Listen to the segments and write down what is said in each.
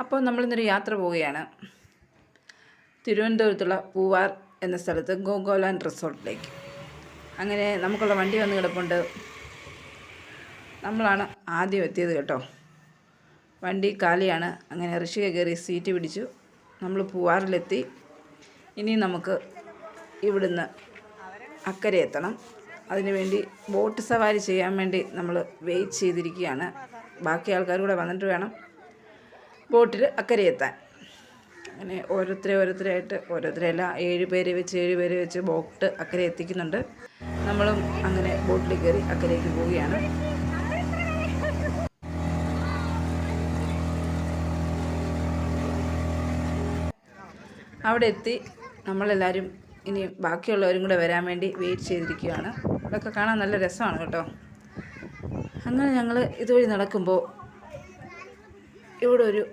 അപ്പോൾ നമ്മളിന്നൊരു യാത്ര പോവുകയാണ്. തിരുവനന്തപുരത്തുള്ള പൂവാർ എന്ന സ്ഥലത്ത് ഗോഗോലാൻഡ് റിസോർട്ടിലേക്ക്. അങ്ങനെ നമുക്കുള്ള വണ്ടി വന്ന് കിടപ്പുണ്ട്. നമ്മളാണ് ആദ്യം എത്തിയത് കേട്ടോ. വണ്ടി കാലിയാണ്. അങ്ങനെ ഋഷിക കയറി സീറ്റ് പിടിച്ചു. നമ്മൾ പൂവാറിലെത്തി. ഇനി നമുക്ക് ഇവിടുന്ന് അക്കരെ എത്തണം. അതിനുവേണ്ടി ബോട്ട് സവാരി ചെയ്യാൻ വേണ്ടി നമ്മൾ വെയിറ്റ് ചെയ്തിരിക്കുകയാണ്. ബാക്കി ആൾക്കാർ കൂടെ വന്നിട്ട് വേണം. ബോട്ടിൽ അക്കരെ എത്താൻ. അങ്ങനെ ഓരോരുത്തരെ ഓരോരുത്തരായിട്ട് ഓരോരുത്തരല്ല ഏഴ് പേര് വെച്ച് ഏഴ് പേര് വെച്ച് ബോട്ട് അക്കരെ എത്തിക്കുന്നുണ്ട്. നമ്മളും അങ്ങനെ ബോട്ടിൽ കയറി അക്കരയ്ക്ക് പോവുകയാണ്. അവിടെ എത്തി. നമ്മളെല്ലാവരും ഇനി ബാക്കിയുള്ളവരും കൂടെ വരാൻ വേണ്ടി വെയിറ്റ് ചെയ്തിരിക്കുകയാണ്. ഇതൊക്കെ കാണാൻ നല്ല രസമാണ് കേട്ടോ. അങ്ങനെ ഞങ്ങൾ ഇതുവഴി നടക്കുമ്പോൾ ഇവിടെ ഒരു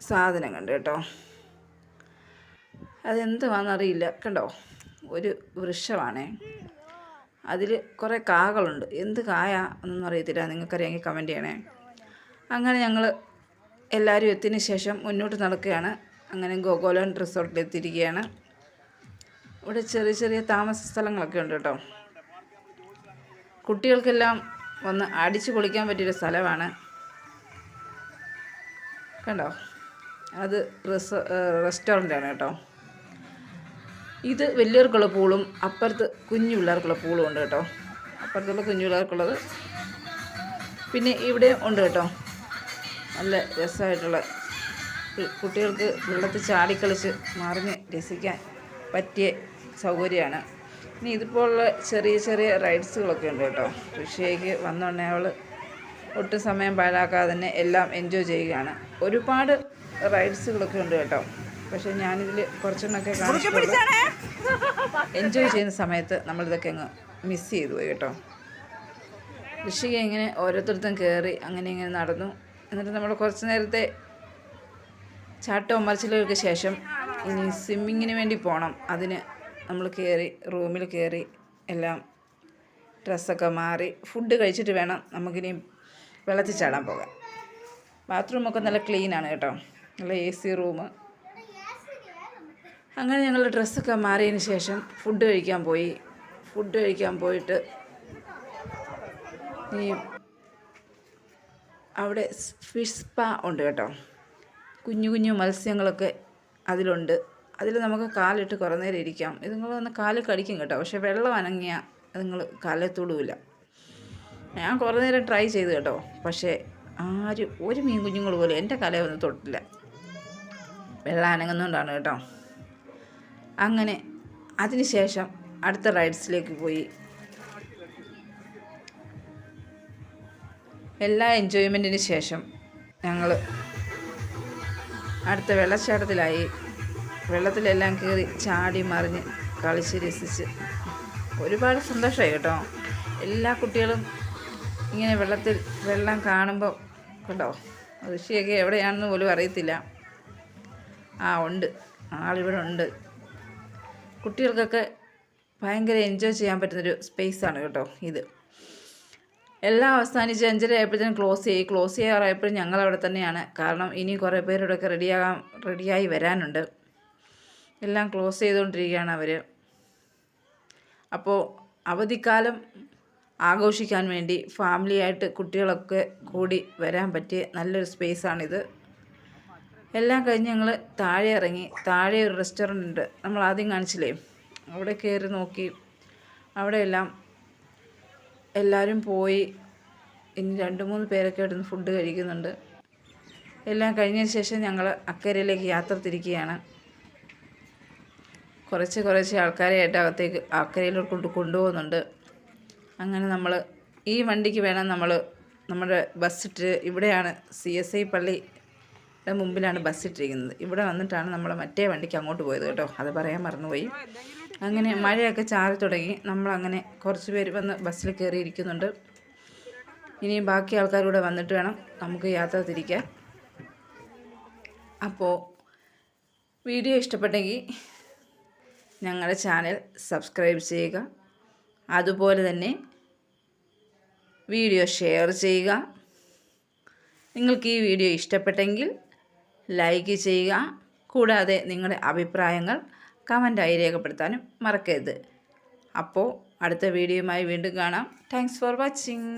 സാധനം കണ്ടു കേട്ടോ. അതെന്തുവാണെന്നറിയില്ല കണ്ടോ? ഒരു വൃക്ഷമാണേ. അതിൽ കുറേ കാകളുണ്ട്. എന്ത് കായ എന്നൊന്നും അറിയത്തില്ല. നിങ്ങൾക്കറിയാമെങ്കിൽ കമന്റ് ചെയ്യണേ. അങ്ങനെ ഞങ്ങൾ എല്ലാവരും എത്തിയതിന് ശേഷം മുന്നോട്ട് നടക്കുകയാണ്. അങ്ങനെ ഗോകോലൻ റിസോർട്ടിൽ എത്തിയിരിക്കുകയാണ് ഇവിടെ ചെറിയ ചെറിയ താമസ സ്ഥലങ്ങളൊക്കെ ഉണ്ട് കേട്ടോ. കുട്ടികൾക്കെല്ലാം ഒന്ന് അടിച്ചു പൊളിക്കാൻ പറ്റിയൊരു സ്ഥലമാണ്. കണ്ടോ? അത് റിസ റെസ്റ്റോറന്റാണ് കേട്ടോ. ഇത് വലിയവർക്കുള്ള പൂളും അപ്പുറത്ത് കുഞ്ഞു പിള്ളേർക്കുള്ള പൂളും ഉണ്ട് കേട്ടോ. അപ്പുറത്തുള്ള കുഞ്ഞു പിള്ളേർക്കുള്ളത് പിന്നെ ഇവിടെ ഉണ്ട് കേട്ടോ. നല്ല രസമായിട്ടുള്ള കുട്ടികൾക്ക് വെള്ളത്തിൽ ചാടിക്കളിച്ച് മറിഞ്ഞ് രസിക്കാൻ പറ്റിയ സൗകര്യമാണ്. ഇനി ഇതുപോലുള്ള ചെറിയ ചെറിയ റൈഡ്സുകളൊക്കെ ഉണ്ട് കേട്ടോ. ഋഷിയേക്ക് വന്നോടനെ അവൾ ഒട്ടും സമയം പാഴാക്കാതെ തന്നെ എല്ലാം എൻജോയ് ചെയ്യുകയാണ്. ഒരുപാട് റൈഡ്സുകളൊക്കെ ഉണ്ട് കേട്ടോ. പക്ഷേ ഞാനിതിൽ കുറച്ചെണ്ണൊക്കെ കാണിച്ചിട്ടുണ്ട് എൻജോയ് ചെയ്യുന്ന സമയത്ത് നമ്മളിതൊക്കെ അങ്ങ് മിസ് ചെയ്തു പോയി കേട്ടോ. ഋഷിക ഇങ്ങനെ ഓരോരുത്തർത്തും കയറി അങ്ങനെ ഇങ്ങനെ നടന്നു. എന്നിട്ട് നമ്മൾ കുറച്ച് നേരത്തെ ചാട്ടവും മറിച്ചിലുകൾക്ക് ശേഷം ഇനി സ്വിമ്മിങ്ങിന് വേണ്ടി പോകണം അതിന് നമ്മൾ കയറി റൂമിൽ കയറി എല്ലാം ഡ്രസ്സൊക്കെ മാറി ഫുഡ് കഴിച്ചിട്ട് വേണം നമുക്കിനി വെള്ളത്തിൽ ചാടാൻ പോകാൻ. ബാത്റൂമൊക്കെ നല്ല ക്ലീനാണ് കേട്ടോ. നല്ല എ സി റൂം അങ്ങനെ ഞങ്ങൾ ഡ്രസ്സൊക്കെ മാറിയതിന് ശേഷം ഫുഡ് കഴിക്കാൻ പോയി. ഫുഡ് കഴിക്കാൻ പോയിട്ട് ഈ അവിടെ ഫിഷ് സ്പാ ഉണ്ട് കേട്ടോ. കുഞ്ഞു കുഞ്ഞു മത്സ്യങ്ങളൊക്കെ അതിലുണ്ട്. അതിൽ നമുക്ക് കാലിട്ട് കുറേ നേരം ഇരിക്കാം. ഇത് നിങ്ങൾ വന്ന് കാൽ കടിക്കും കേട്ടോ. പക്ഷേ വെള്ളം അനങ്ങിയാൽ നിങ്ങൾ കാലിൽ തൊടുവില്ല. ഞാൻ കുറേ നേരം ട്രൈ ചെയ്ത് കേട്ടോ. പക്ഷേ ആരും ഒരു മീൻ കുഞ്ഞുങ്ങൾ പോലും എന്റെ കലയെ ഒന്നും തൊട്ടില്ല. വെള്ളം അനങ്ങുന്നതുകൊണ്ടാണ് കേട്ടോ. അങ്ങനെ അതിനുശേഷം അടുത്ത റൈഡ്സിലേക്ക് പോയി. എല്ലാ എൻജോയ്മെന്റിന് ശേഷം ഞങ്ങൾ അടുത്ത വെള്ളച്ചാട്ടത്തിലായി. വെള്ളത്തിലെല്ലാം കയറി ചാടി മറിഞ്ഞ് കളിച്ച് രസിച്ച്. ഒരുപാട് സന്തോഷമായി കേട്ടോ. എല്ലാ കുട്ടികളും ഇങ്ങനെ വെള്ളത്തിൽ വെള്ളം കാണുമ്പോൾ കേട്ടോ ഋഷിയൊക്കെ എവിടെയാണെന്ന് പോലും അറിയത്തില്ല. ആ ഉണ്ട്. ആളിവിടെ ഉണ്ട്. കുട്ടികൾക്കൊക്കെ ഭയങ്കര എൻജോയ് ചെയ്യാൻ പറ്റുന്നൊരു സ്പേസാണ് കേട്ടോ ഇത്. എല്ലാം അവസാനിച്ച് അഞ്ചര ആയപ്പോഴത്തേനും ക്ലോസ് ചെയ്യും ക്ലോസ് ചെയ്യാറായപ്പോഴും ഞങ്ങൾ അവിടെ തന്നെയാണ്. കാരണം ഇനി കുറേ പേരോടൊക്കെ റെഡിയാകാൻ റെഡിയായി വരാനുണ്ട്. എല്ലാം ക്ലോസ് ചെയ്തുകൊണ്ടിരിക്കുകയാണ് അവർ അപ്പോൾ അവധിക്കാലം ആഘോഷിക്കാൻ വേണ്ടി ഫാമിലിയായിട്ട് കുട്ടികളൊക്കെ കൂടി വരാൻ പറ്റിയ നല്ലൊരു സ്പേസാണിത് എല്ലാം കഴിഞ്ഞ് ഞങ്ങൾ താഴെ ഇറങ്ങി താഴെ ഒരു റെസ്റ്റോറന്റ് ഉണ്ട്. നമ്മൾ ആദ്യം കാണിച്ചില്ലേ? അവിടെ കയറി നോക്കി. അവിടെയെല്ലാം എല്ലാവരും പോയി. ഇനി രണ്ട് മൂന്ന് പേരൊക്കെ ഇടുന്ന് ഫുഡ് കഴിക്കുന്നുണ്ട്. എല്ലാം കഴിഞ്ഞതിന് ശേഷം ഞങ്ങൾ അക്കരയിലേക്ക് യാത്ര തിരിക്കുകയാണ്. കുറച്ച് കുറച്ച് ആൾക്കാരെ ആയിട്ട് അകത്തേക്ക് അക്കരയിലോട്ട് കൊണ്ട് കൊണ്ടുപോകുന്നുണ്ട്. അങ്ങനെ നമ്മൾ ഈ വണ്ടിക്ക് വേണം നമ്മൾ നമ്മുടെ ബസ് ഇട്ട് ഇവിടെയാണ് സി എസ് ഐ പള്ളിയുടെ മുമ്പിലാണ് ബസ് ഇട്ടിരിക്കുന്നത്. ഇവിടെ വന്നിട്ടാണ് നമ്മൾ മറ്റേ വണ്ടിക്ക് അങ്ങോട്ട് പോയത് കേട്ടോ. അത് പറയാൻ മറന്നുപോയി. അങ്ങനെ മഴയൊക്കെ ചാറി തുടങ്ങി. നമ്മളങ്ങനെ കുറച്ച് പേര് വന്ന് ബസ്സിൽ കയറിയിരിക്കുന്നുണ്ട്. ഇനിയും ബാക്കി ആൾക്കാരൂടെ വന്നിട്ട് വേണം നമുക്ക് യാത്ര തിരിക്കാൻ. അപ്പോൾ വീഡിയോ ഇഷ്ടപ്പെട്ടെങ്കിൽ ഞങ്ങളുടെ ചാനൽ സബ്സ്ക്രൈബ് ചെയ്യുക. അതുപോലെ തന്നെ വീഡിയോ ഷെയർ ചെയ്യുക. നിങ്ങൾക്ക് ഈ വീഡിയോ ഇഷ്ടപ്പെട്ടെങ്കിൽ ലൈക്ക് ചെയ്യുക. കൂടാതെ നിങ്ങളുടെ അഭിപ്രായങ്ങൾ കമന്റായി രേഖപ്പെടുത്താനും മറക്കരുത്. അപ്പോൾ അടുത്ത വീഡിയോയുമായി വീണ്ടും കാണാം. Thanks for watching